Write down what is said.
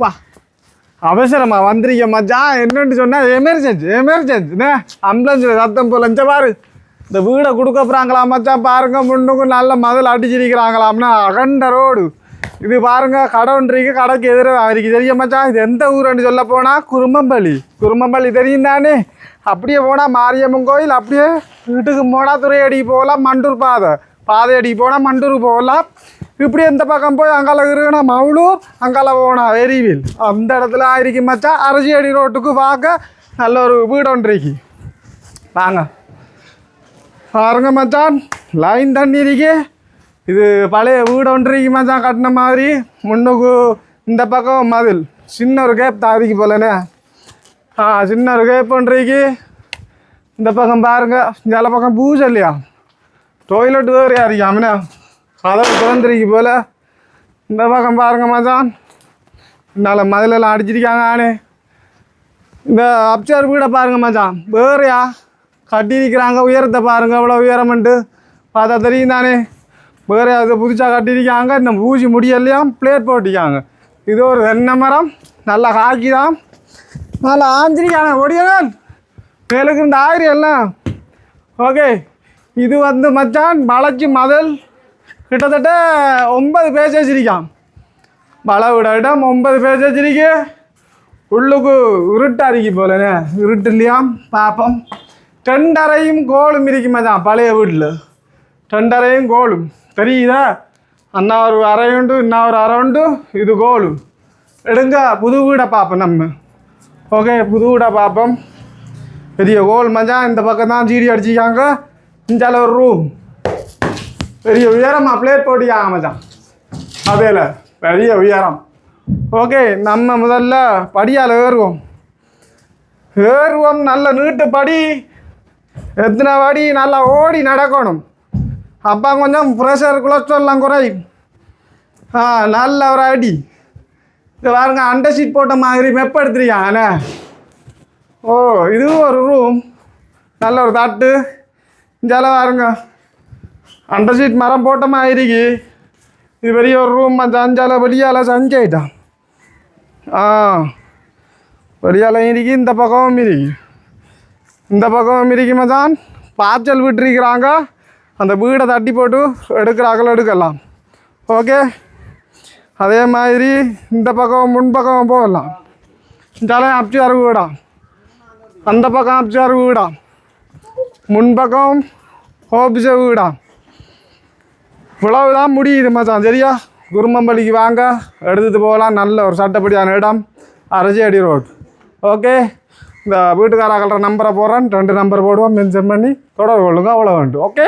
வா. அவசரமா வந்திருக்க மச்சான் என்னன்னு சொன்னா எமர்ஜென்சி எமர்ஜென்சி அம்புலன்ஸ் சத்தம் போல இந்த பாரு. இந்த வீடை கொடுக்க போறாங்களா மச்சான் பாருங்க முன்னுக்கும் நல்ல மதில் அடிச்சிருக்கிறாங்களாம்னா அகண்ட ரோடு. இது பாருங்க கடை ஒன்றிருக்கு கடைக்கு எதிராக இருக்கு தெரியும் மச்சான் இது எந்த ஊருன்னு சொல்ல போனா குருமம்பள்ளி. குருமம்பள்ளி தெரியும் தானே? அப்படியே போனால் மாரியம்மன் கோயில் அப்படியே வீட்டுக்கு போனால் துறையடி போகலாம் மண்டூர் பாதை. பாதையடிக்கு போனால் மண்டூர் போகலாம். இப்படி எந்த பக்கம் போய் அங்கால இருக்கணும்? மவுளூர் அங்கால போனா வெரிவில் அந்த இடத்துல ஆயிருக்கு மச்சான் அரசியடி ரோட்டுக்கு பார்க்க நல்ல ஒரு வீடு ஒன்று வாங்க. பாருங்க மச்சான் லைன் தண்ணி இருக்கு. இது பழைய வீடு ஒன்று மச்சான் கட்டின மாதிரி. முன்னுக்கு இந்த பக்கம் மதில். சின்ன ஒரு கேப் தாதிக்கு போலனே. ஆ சின்ன ஒரு கேப் ஒன்று இந்த பக்கம் பாருங்க இந்த பக்கம் பூஜை இல்லையா? டொய்லெட் வேறு யாரிக்காமண்ணே கதவு திறந்துருக்கு போல. இந்த பக்கம் பாருங்க மச்சான். என்னால் மதிலெல்லாம் அடிச்சிருக்காங்க ஆனே இந்த அப்சார் வீடை பாருங்க மச்சான். வேறையா? கட்டியிருக்கிறாங்க உயரத்தை பாருங்கள் அவ்வளோ உயரம்ன்ட்டு. பார்த்தா தெரியும் தானே. வேறு அது புதுசாக கட்டியிருக்காங்க இந்த பூஜி முடியலையாம் பிளேட் போட்டிருக்காங்க. இது ஒரு தென்னை மரம் நல்லா காக்கி தான் நல்லா ஆஞ்சிருக்காங்க ஒடியவன். மேலுக்கு இந்த ஆயிரம் எல்லாம். ஓகே இது வந்து மச்சான் வளைச்சி மதல். கிட்டத்தட்ட ஒன்பது பேஜ் வச்சிருக்கான். வள விட இடம் ஒன்பது பேஜ் வச்சிருக்கு. உள்ளுக்கு இருட்டா இருக்கு போலனே. இருட்டு இல்லையாம் பார்ப்போம் டெண்டரையும் கோலும் இருக்குமே மச்சான் பழைய வீட்டில். டெண்டரையும் கோலும். தெரியுதா? அண்ணா ஒரு அறை உண்டு இன்னும் ஒரு அறை உண்டு இது கோலும். எடுங்க புது வீடை பார்ப்போம் நம்ம. ஓகே புது வீடை பார்ப்போம் பெரிய கோல் மச்சான். இந்த பக்கம் தான் ஜீடி அடிச்சிக்காங்க இந்தால ஒரு ரூம் பெரிய உயரமா பிளேட் போட்டியா அமைச்சான் அதேல பெரிய உயரம். ஓகே நம்ம முதல்ல படியால் ஏறுவோம். ஏறுவோம் நல்ல நீட்டு படி. எத்தனை படி நல்லா ஓடி நடக்கணும். அப்போ கொஞ்சம் ப்ரெஷர் கொலஸ்ட்ரால்லாம் குறையும் ஆ நல்ல ஒரு அடி. இது பாருங்க அண்டர் ஷீட் போட்ட மாதிரி மெப்ப எடுத்துருக்காங்க ஓ இது ஒரு ரூம் நல்ல ஒரு தட்டு. இஞ்சால பாருங்க அண்டர் சீட் மரம் போட்ட மாதிரி இது பெரிய ஒரு ரூம் அந்த அஞ்சால வெளியால சஞ்சாயிட்டான் ஆ. வெளியால இருக்கு இந்த பக்கமும் இருக்கு. இந்த பக்கமும் இருக்கு மச்சான். பாய்ச்சல் விட்டுருக்கிறாங்க. அந்த வீடை தட்டி போட்டு எடுக்கிறாங்களோ எடுக்கலாம். ஓகே. அதே மாதிரி இந்த பக்கம் முன்பக்கம் போகலாம். இந்தாலே அப்சார் வீடா. அந்த பக்கம் அப்சார் வீடா. முன்பக்கம் ஹோபிச வீடா? இவ்வளவுதான் முடியுது மச்சான் சரியா? குருமம்பலிக்கு வாங்க எடுத்துகிட்டு போகலாம். நல்ல ஒரு சட்டப்படியான இடம் அரசியடி ரோட். ஓகே? இந்த வீட்டுக்காரர்கள நம்பரை போடுறேன். ரெண்டு நம்பர் போடுவோம் மென்ஷன் பண்ணி தொடர்பு கொள்ளுங்க அவ்வளோ வேண்டும் ஓகே?